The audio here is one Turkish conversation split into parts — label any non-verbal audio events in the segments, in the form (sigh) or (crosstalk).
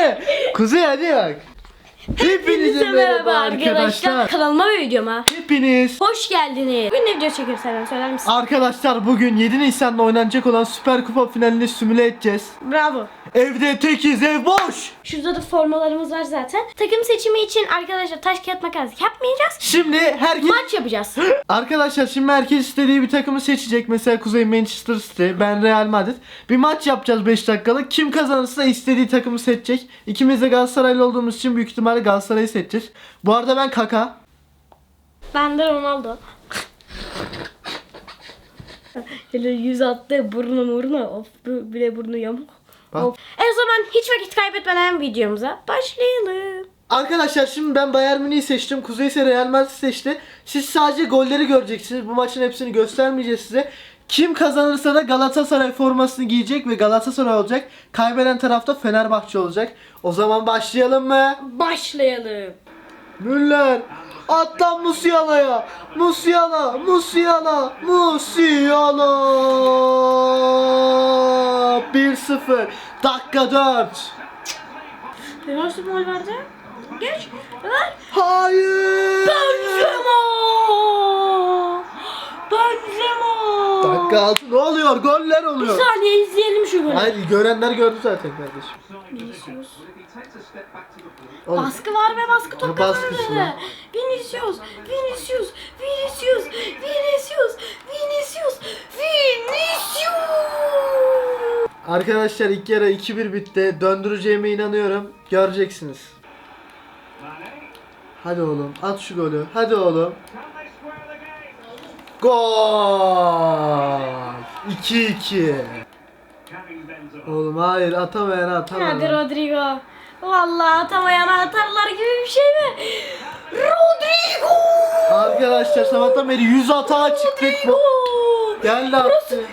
hadi. Kuzey hadi bak. Hepinize merhaba arkadaşlar. Kanalıma ve videoma Hepiniz. hoş geldiniz. Bugün ne video çekiyoruz Seren söyler misin? Arkadaşlar bugün 7 Nisan'da oynanacak olan Süper Kupa finalini simüle edeceğiz. Bravo. Evde tekiz, ev boş. Şurada da formalarımız var zaten. Takım seçimi için arkadaşlar taş kağıt makas yapmayacağız. Şimdi herkes... Maç yapacağız. (gasps) Arkadaşlar şimdi herkes istediği bir takımı seçecek. Mesela Kuzey Manchester City, ben Real Madrid. Bir maç yapacağız 5 dakikalık. Kim kazanırsa istediği takımı seçecek. İkimiz de Galatasaraylı olduğumuz için büyük ihtimalle Galatasaray'ı seçeceğiz. Bu arada ben Kaka. ben de Ronaldo. (laughs) Hele yüz attı burnu murnu. Of bile burnu yamuk. Bak. Of. E o zaman hiç vakit kaybetmeden videomuza başlayalım. Arkadaşlar şimdi ben Bayern Münih'i seçtim. Kuzey ise Real Madrid seçti. Siz sadece golleri göreceksiniz. Bu maçın hepsini göstermeyeceğiz size. Kim kazanırsa da Galatasaray formasını giyecek ve Galatasaray olacak. Kaybeden tarafta Fenerbahçe olacak. O zaman başlayalım mı? Başlayalım. Müller Atlan Musiala'ya Musiala Musiala Musiala 1-0 Dakika 4 Nasıl gol verdi? Geç. Ver. Hayır Benzema! Benzema! Dakika 6 ne oluyor goller Bir oluyor saniye izleyelim şu golü. Hayır görenler gördü zaten kardeşim Vinicius. Oğlum, Baskı var ve baskı top baskısı kazandı. lan? Vinicius, Vinicius, Vinicius, Vinicius, Vinicius, Vinicius. Arkadaşlar ilk yarı 2-1 bitti. Döndüreceğime inanıyorum. Göreceksiniz. Hadi oğlum at şu golü. Hadi oğlum. Gol! 2-2 Oğlum hayır atamayan Hadi atamayan Rodrigo. Vallahi atamayana atarlar gibi bir şey mi? Rodrigo! Arkadaşlar sabahtan beri 100 atağa çıktık bu Geldi attı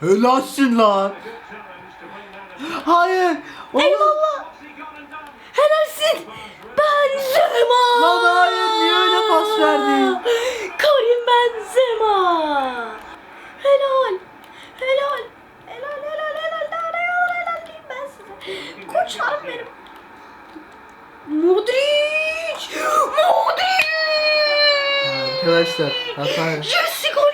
Helalsin lan Hayır Oğlum. Eyvallah. Helalsin. Benzema. Lan hayır, niye öyle pas verdin? Karim Benzema. Helal. Helal Koçlarım benim. Modric. Modric. Arkadaşlar hata Jesse gol.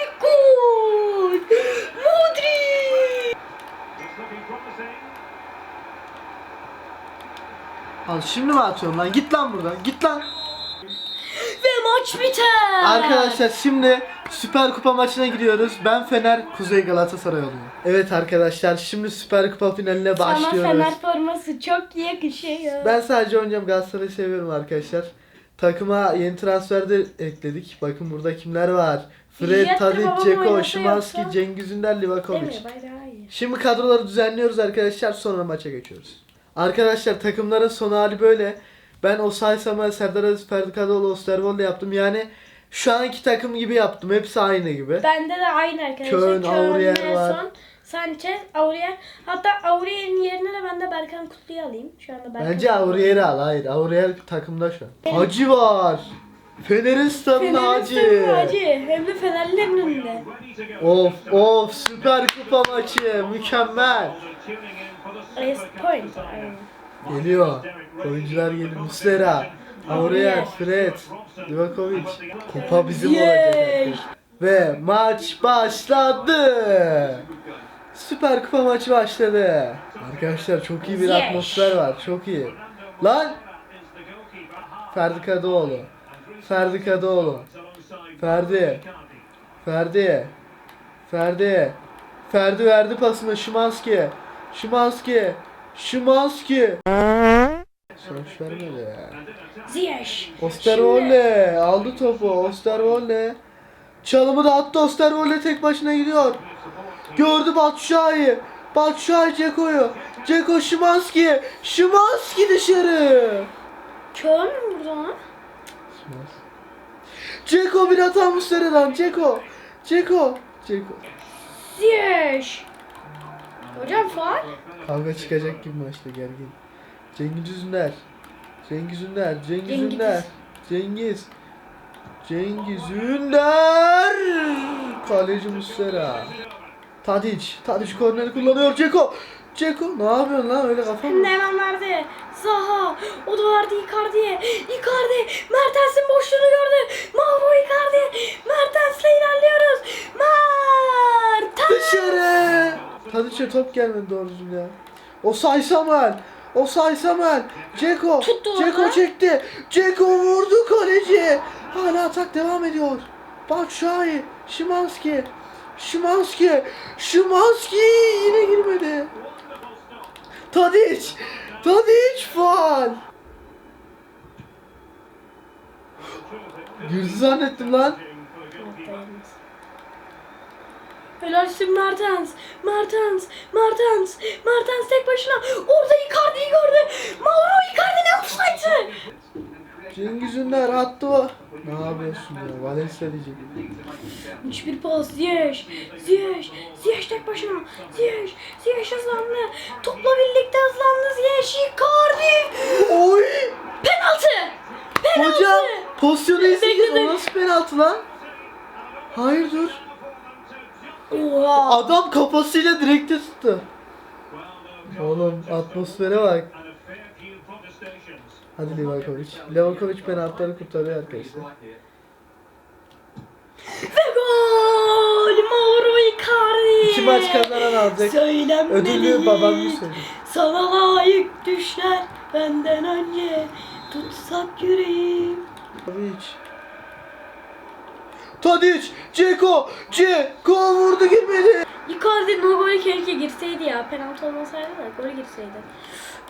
Modric. Al şimdi mi atıyorum lan git lan buradan git lan Ve maç biter. Arkadaşlar şimdi Süper Kupa maçına gidiyoruz. Ben Fener, Kuzey Galatasaray oluyor. Evet arkadaşlar şimdi Süper Kupa finaline Sana başlıyoruz. Fener forması çok yakışıyor. Ben sadece oynayacağım Galatasaray'ı seviyorum arkadaşlar. Takıma yeni transferde ekledik. Bakın burada kimler var. Fred, Tadic, Ceko, Şimanski. Cengiz Ünder, Livakovic. Şimdi kadroları düzenliyoruz arkadaşlar sonra maça geçiyoruz. Arkadaşlar takımların son hali böyle. Ben Osay Samuel, Serdar Aziz, Ferdi Kadıoğlu, Osterwolde yaptım. Yani şu anki takım gibi yaptım. Hepsi aynı gibi. Bende de aynı arkadaşlar. Köln, Aurier var. Sanchez, Aurier. Hatta Aurier'in yerine de ben de Berkan Kutlu'yu alayım. Şu anda Berkan Bence Aurier'i al. Hayır Aurier takımda şu an. Hacı var. Fener'in Fener'in Hacı. Hacı. Hem de Fenerlilerin önünde. Of of süper kupa maçı. Mükemmel. Rest point. Geliyor. Oyuncular geliyor. Muslera. Aurier, Fred, Livakovic. Kupa bizim olacak. Ve maç başladı. Süper kupa maçı başladı. Arkadaşlar çok iyi bir atmosfer var. Çok iyi. Lan Ferdi Kadıoğlu. Ferdi Kadıoğlu. Ferdi. Ferdi. Ferdi. Ferdi verdi pasını Şimanski. Şimanski. Şimanski. Sonuç vermedi ya. Ziyech. Osterwolde aldı topu. Osterwolde. Çalımı da attı. Osterwolde tek başına gidiyor. Gördü Batshuayi. Batshuayi Ceko'yu. Ceko Şimanski. Şimanski dışarı. Köln mü burada lan? Ceko bir hata Muslera'dan. Ceko. Ceko. Ceko. Ziyech. Hocam faal. Kavga çıkacak gibi maçta gergin. Cengiz Ünder. Cengiz Ünder. Cengiz Cengiz. Ünder. Cengiz. Cengiz Ünder. Kaleci Muslera. Tadic. Tadic korneri kullanıyor. Ceko. Ceko. Ne yapıyorsun lan öyle kafa mı? Hemen verdi. Zaha. O da verdi Icardi'ye. Icardi. Mertens'in boşluğunu gördü. Mauro Icardi. Mertens'le ilerliyoruz. Mertens. Dışarı. Tadiç'e top gelmedi doğru düzgün ya. O say Samuel. O say Samuel. Ceko. Tuttu Ceko orada. çekti. Ceko vurdu kaleci. Hala atak devam ediyor. Batshuayi. Şimanski. Şimanski. Şimanski yine girmedi. Tadiç. Tadiç faal. Girdi zannettim lan. Helalsin Mertens. Mertens. Mertens. Mertens tek başına. Orada Icardi'yi gördü. Mauro Icardi ne offside'ı? Cengiz Ünder attı o. Ne yapıyorsun ya? Valencia diyecek. Hiçbir pas. Ziyech. Ziyech. Ziyech tek başına. Ziyech. Ziyech hızlandı. Topla birlikte hızlandı. Ziyech. Icardi. Oy! Penaltı. Penaltı. Hocam pozisyonu izleyin. Bekle, O nasıl penaltı lan? Hayır dur. Oha. Adam kafasıyla direkte tuttu. Oğlum atmosfere bak. Hadi Livakovic. Livakovic penaltıları kurtarıyor arkadaşlar. Ve gol. Mauro Icardi. İki maç kazanan alacak. Söylenmeli. Ödülü babam mı söyledi? Sana layık düşler benden önce tutsak yüreğim. Tadic. Tadic. Ceko. Ceko vurdu girmedi. Icardi'nin o golü keşke girseydi ya. Penaltı olmasaydı da gol girseydi.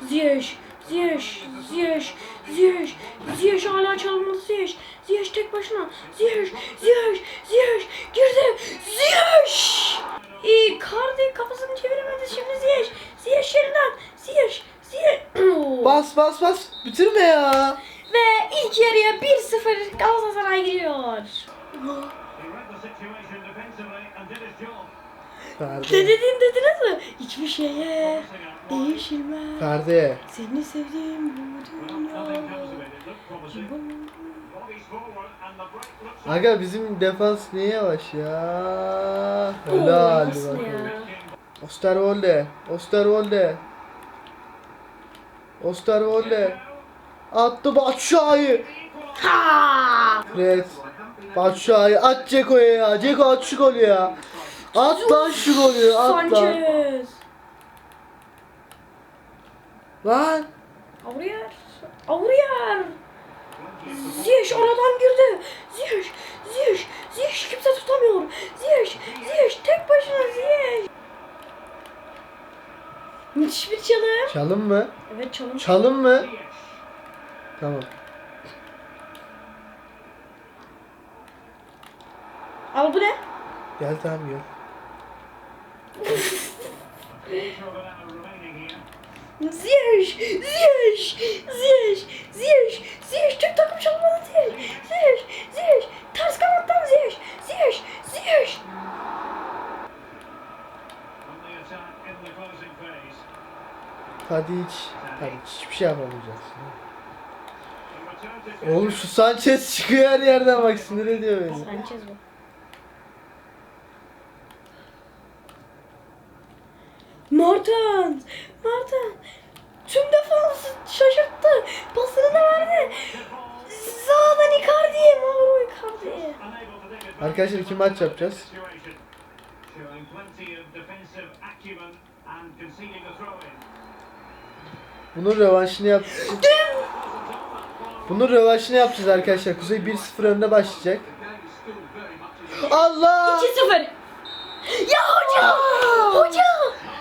Ziyech, Ziyech, Ziyech, Ziyech, Ziyech hala çalmadı Ziyech. Ziyech tek başına. Ziyech, Ziyech, Ziyech girdi. Ziyech! Icardi kafasını çeviremedi şimdi Ziyech. Ziyech yerinden. Ziyech, Ziyech. (clears throat) Bas bas bas. Bitirme ya. Ve ilk yarıya 1-0 Galatasaray giriyor. Ferdi. dedin dediniz mi? Hiçbir şeye değişilmez. Ferdi. Seni sevdiğim bu dünyada. Aga bizim defans niye yavaş ya? Helal nasıl bak. ya? Osterwolde. Osterwolde. Osterwolde. Attı Batshuayi. Ha! Fred. Batshuayi at Ceko'ya ya. Ceko at şu golü ya. At lan şu golü. At lan. Sanchez. Lan. Avruyar. Avruyar. Ziyech aradan girdi. Ziyech. Ziyech. Ziyech kimse tutamıyor. Ziyech. Ziyech tek başına Ziyech. Müthiş bir çalım. Çalım mı? Evet çalım. Çalım mı? Tamam. Al bu ne? Gel tamam gel. Ziyech, Ziyech, Ziyech, Ziyech, Ziyech Türk takım çalmadı Ziyech, Ziyech, Ziyech, ters kanattan Ziyech, Ziyech, Ziyech. Tadic. Tadic hiçbir şey yapamayacaksın. Oğlum şu Sanchez çıkıyor her yerden bak sinir ediyor beni. Sanchez bu. Martens, Martens. Tüm defansı şaşırttı. Pasını da verdi. Sağdan Icardi'ye, Mauro Icardi'ye. Arkadaşlar iki maç yapacağız. Bunun rövanşını yap. Bunun rövanşını yapacağız arkadaşlar. Kuzey 1-0 önde başlayacak. Allah! 2-0. Ya hoca! Hoca!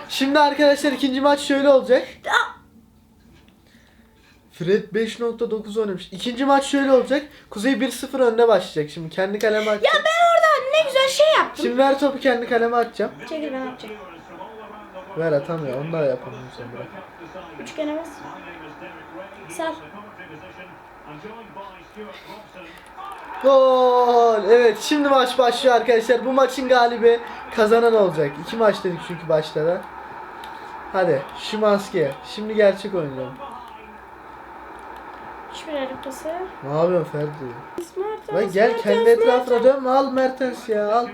Şimdi arkadaşlar ikinci maç şöyle olacak. Fred 5.9 oynamış. İkinci maç şöyle olacak. Kuzey 1-0 önde başlayacak. Şimdi kendi kaleme Ya atacağım. ben orada ne güzel şey yaptım. Şimdi ver topu kendi kaleme atacağım. Çekil ben yapacağım. Ver atamıyor. Onu da yapamıyorum sen bırak. Üçgene bas. Sar. Gol! Evet şimdi maç başlıyor arkadaşlar. Bu maçın galibi kazanan olacak. İki maç dedik çünkü başlara. Hadi Şimanski. Şimdi gerçek oynayalım. Hiçbir el pası. Ne yapıyorsun Ferdi? Mertens, Lan gel Mertens, kendi etrafına Mertens. dönme al Mertens ya al.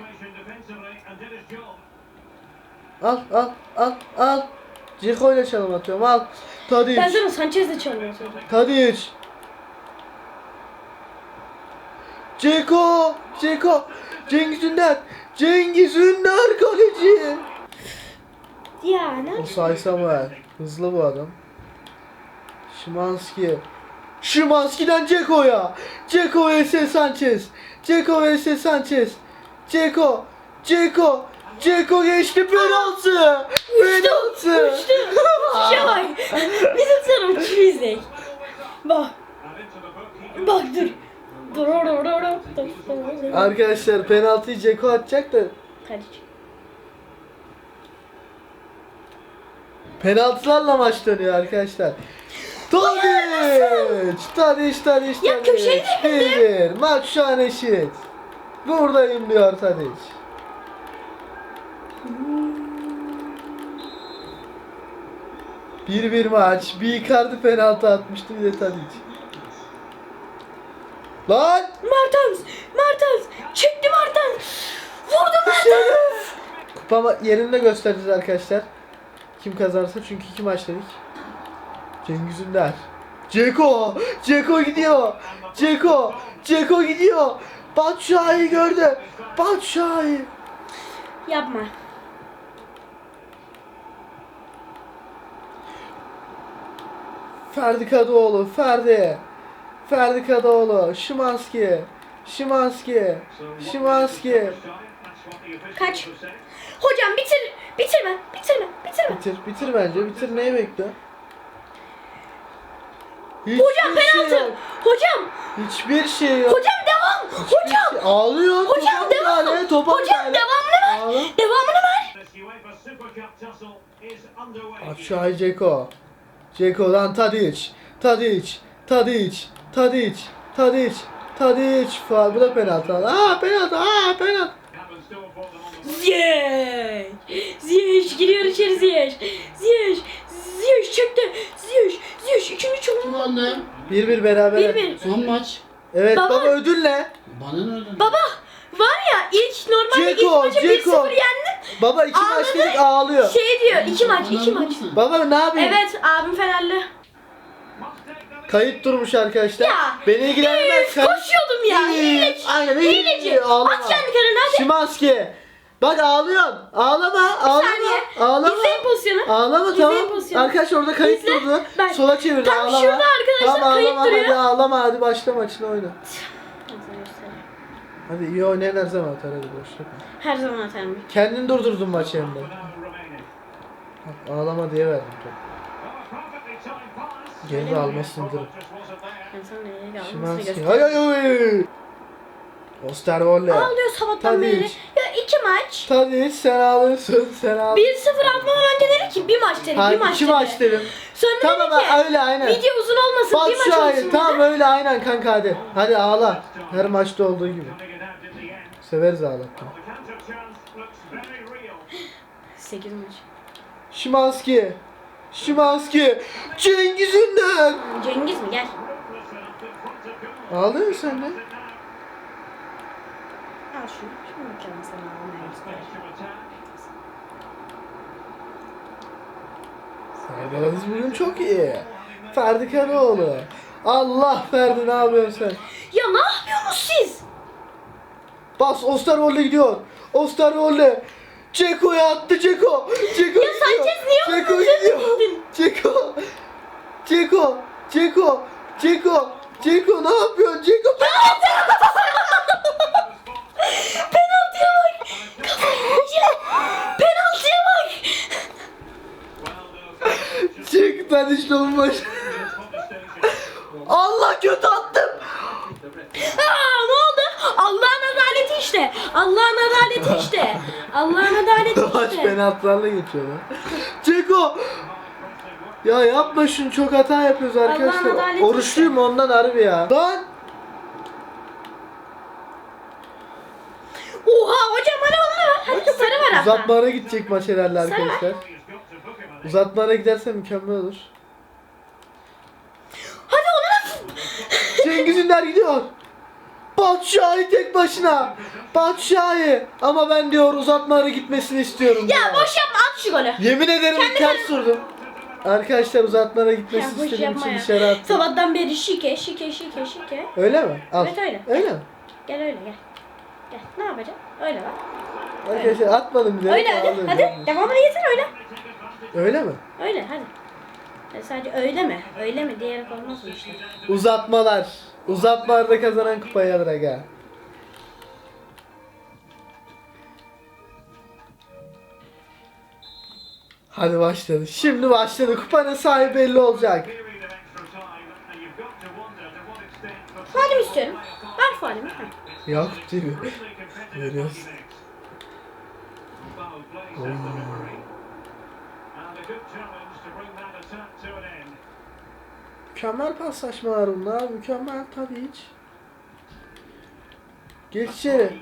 Al al al al. Ceko ile çalım atıyorum. Al. Tadic. Ben sana Sanchez'le çalıyorum. Tadic. Ceko. Ceko. Cengiz Ünder. Cengiz Ünder kaleci. Ne Osay Samuel. Hızlı bu adam. Şimanski. Şimanski'den Ceko'ya. Ceko vs Sanchez. Ceko vs Sanchez. Ceko. Ceko. Ceko geçti penaltı. Penaltı. Uçtu. Uçuşa bak. Bizim sana uçuşu. Bak. Bak dur. Dur. Arkadaşlar penaltıyı Ceko atacak da Kaleci. Penaltılarla maç dönüyor arkadaşlar. Tadic! Tadic, Tadic, Ya köşeye Tadic. de 1-1. Maç şu an eşit. Buradayım diyor Tadic. Bir bir maç. Bir Icardi penaltı atmıştı bir de Tadic. Lan! Martens. Martens. Çekti Martens. Vurdu Martens. Kupa yerinde göstereceğiz arkadaşlar. Kim kazanırsa çünkü iki maç dedik. Cengiz Ünder. Ceko! Ceko gidiyor! Ceko! Ceko gidiyor! Batshuayi gördü! Batshuayi! Yapma. Ferdi Kadıoğlu, Ferdi! Ferdi Kadıoğlu, Şimanski! Şimanski! Şimanski! Kaç. Hocam bitir. Bitirme. Bitirme. Bitirme. Bitir, bitir bence. Bitir neyi? Hocam Hiçbir şey penaltı. yok. Hocam. Hiçbir şey yok. Hocam devam. Hocam. Hiçbir şey- Ağlıyor. Hocam devam. müdahale, topa Hocam müdahale. devamını ver. Ağla. Devamını ver. Aşağı Ceko. Ceko'dan Tadic. Tadic. Tadic. Tadic. Tadic. Tadic. Faal. Bu da penaltı. Aa penaltı. Aa penaltı. Ziyech. Ziyech giriyor içeri Ziyech. Ziyech. Ziyech çekti. Ziyech. Ziyech ikinci çalım. Anne, 1-1 beraber. Bir bir. son maç. Evet Baba. baba, ödül ne? Bana ne öyle? Baba var ya ilk normalde ilk Ceko, maçı Ceko. 1-0 yendim. Baba iki Ağladı. maç dedik ağlıyor. Şey diyor iki maç iki maç. Baba ne yapayım? Evet abim Fenerli. Kayıt durmuş arkadaşlar. Ya. Beni ilgilenmez. Üf, koşuyordum ya. İyi. Aynen, iyi. At kendi kalene hadi. Şimanski. Bak ağlıyorsun. Ağlama. Ağlama. saniye. Ağlama. İzleyin pozisyonu. Ağlama İzleyin tamam. pozisyonu. Arkadaş orada kayıt İzle. durdu. Bak, Sola çevirdi tam ağlama. şurada arkadaşlar tamam, kayıt ağlama, duruyor. Hadi ağlama hadi başla maçını oyna. Hadi iyi oynayan her zaman atar hadi boş yapma. Her zaman atarım. Kendin durdurdun maçı hem de. Bak, Ağlama diye verdim topu. Geri almasındır. Ben sana neyi almasını Şimanski. göstereyim. Hay hay hay. Osterwolle. Ağlıyor sabahtan Tadic. beri. İki maç. Tadic sen ağlıyorsun sen ağlıyorsun. 1-0 atmadan önce dedi ki bir maç dedi. Ha, bir maç iki dedi. maç dedim. Sonra Tamam dedi ki öyle aynen. video uzun olmasın Bak bir maç şu olsun ay tamam dedi. öyle aynen kanka hadi. Hadi ağla. Her maçta olduğu gibi. Severiz ağlatmayı. 8 maç. Şimanski. Şimanski. Cengiz Ünder. Cengiz mi gel. Ağlıyor sen de? Al şunu. Şunu bakalım sana almaya Serdar'ımız bugün çok iyi. Ferdi Karaoğlu. Allah Ferdi ne yapıyorsun sen? Ya ne yapıyorsunuz siz? Bas Osterwold'e gidiyor. Osterwold'e. Ceko'ya attı Ceko. Ceko Ya Sanchez niye Ceko gidiyor. Ceko. Ceko. Ceko. Ceko. Ceko ne yapıyorsun? Ceko ben işte onun başı. Allah kötü attım. Aa ne oldu? Allah'ın adaleti işte. Allah'ın adaleti işte. Allah'ın adaleti (laughs) Maç işte. penaltılarla geçiyor lan. Ceko. Ya yapma şunu çok hata yapıyoruz arkadaşlar. adaleti Oruçluyum ondan harbi ya. Lan. Oha hocam hadi onu ver. Hadi sarı ver hatta. Uzatmalara gidecek maç herhalde arkadaşlar. Uzatmalara giderse mükemmel olur. Hadi onu ver. Cengiz Ünder gidiyor. Batshuayi tek başına. Batshuayi. Ama ben diyor uzatmalara gitmesini istiyorum. Ya diyor. boş yapma at şu golü. Yemin ederim Kendi ters vurdum. Arkadaşlar uzatmalara Ya gitmesini boş istediğim yapma için ya. dışarı attım. Sabahtan beri şike şike şike şike. Öyle mi? Al. Evet, öyle. Öyle mi? Gel öyle gel. Gel ne yapacağım? Öyle bak. Arkadaşlar atmadım bile. Öyle hadi. Ağlıyorum. Hadi devamını getir öyle. Öyle mi? Öyle hadi. Hadi sadece öyle mi? Öyle mi diyerek olmaz mı işte? Uzatmalar. Uzatmalarda kazanan kupayı alır aga. Hadi başladı. Şimdi başladı. Kupanın sahibi belli olacak. Faalimi istiyorum. Ver faalimi. Ha. Yakup değil mi? Veriyorsun. Mükemmel paslaşma Harun'la. Mükemmel tabii hiç. Geç içeri.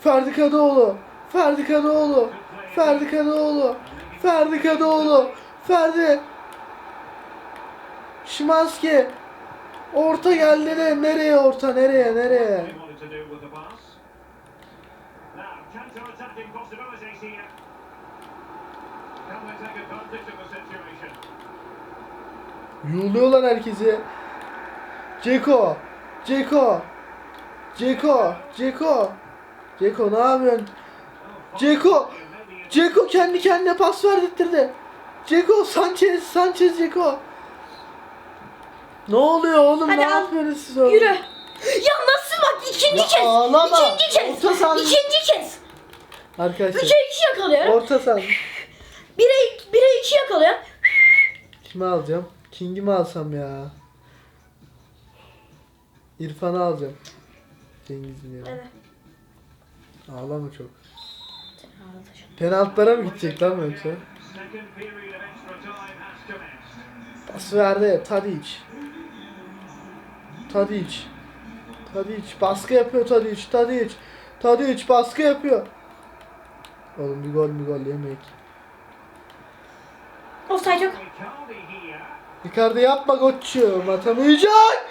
Ferdi Kadıoğlu. Ferdi Kadıoğlu. Ferdi Kadıoğlu. Ferdi Kadıoğlu. Ferdi. Şimanski. Orta geldi de nereye orta nereye nereye? Yuluyorlar herkesi. Ceko. Ceko. Ceko. Ceko. Ceko ne yapıyorsun? Ceko. Ceko kendi kendine pas verdirtti. Ceko Sanchez. Sanchez Ceko. Ne oluyor oğlum? Hadi ne al. yapıyorsunuz siz oğlum? Yürü. Ya nasıl bak ikinci Ya kez. ağlama. İkinci kez. Orta saha- İkinci kez. Arkadaşlar. Üçe iki yakalıyorum. Orta saha. Bire, bire iki yakalıyorum. Kimi alacağım? King'i mi alsam ya? İrfan'ı alacağım. Cengiz'in yerine. Evet. Ağlama çok. Penaltılara mı gidecek lan yoksa? Pas verdi. Tadic. Tadic. Tadic. Baskı yapıyor Tadic. Tadic. Tadic baskı yapıyor. Oğlum bir gol bir gol yemek. Offside yok. Icardi yapma koçum. Atamayacak.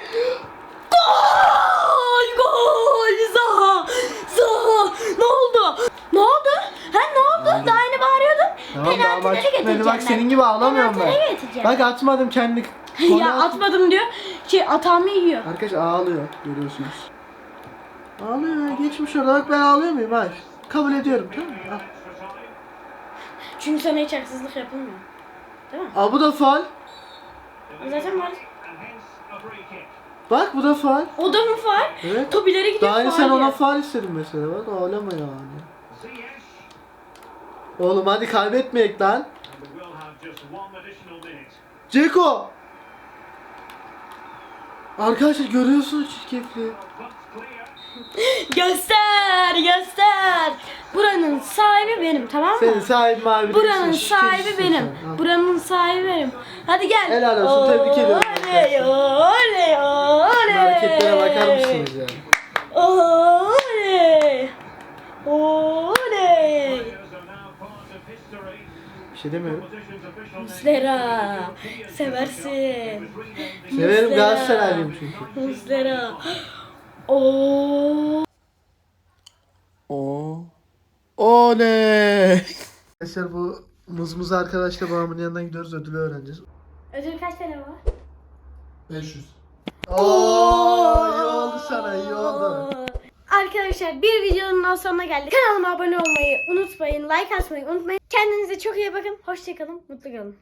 Gol gol Zaha Zaha ne oldu? Ne oldu? Ha ne oldu? Daha yeni bağırıyordun. Tamam daha bitmedi. getireceğim Bak ben. senin gibi ağlamıyorum ben. Getireceğim. Bak atmadım kendi. ya at- atmadım diyor. Şey atağımı yiyor. Arkadaş ağlıyor görüyorsunuz. Ağlıyor ya geçmiş orada bak ben ağlıyor muyum hayır. Kabul ediyorum tamam mı? Al. Çünkü sana hiç haksızlık yapılmıyor. Değil mi? Aa bu da faal. Zaten var. Bak bu da faal. O da mı faal? Evet. Top ileri gidiyor Daha faal sen ona faal istedin mesela bak ağlama yani. Oğlum hadi kaybetmeyek lan. Ceko. Arkadaşlar görüyorsunuz çirkefliği. (laughs) Göster göster. Buranın sahibi benim tamam mı? Senin sahibin abi. Buranın değilsin, sahibi benim. sen. Buranın sahibi benim. Hadi gel. Helal olsun, tebrik ediyorum Oley oley oley. Hareketlere bakar mısınız ya? Oley. Oley. Bir şey demiyorum. Muslera. Seversin. Severim Muslera. Galatasaraylıyım çünkü. Muslera. (gasps) Oo. O. Oley. Arkadaşlar bu muzmuz arkadaşla babamın yanından gidiyoruz ödülü öğreneceğiz. Ödül kaç tane var? 500. Oo, iyi oldu sana iyi oldu. Arkadaşlar bir videonun daha sonuna geldik. Kanalıma abone olmayı unutmayın. Like atmayı unutmayın. Kendinize çok iyi bakın. Hoşçakalın. Mutlu kalın.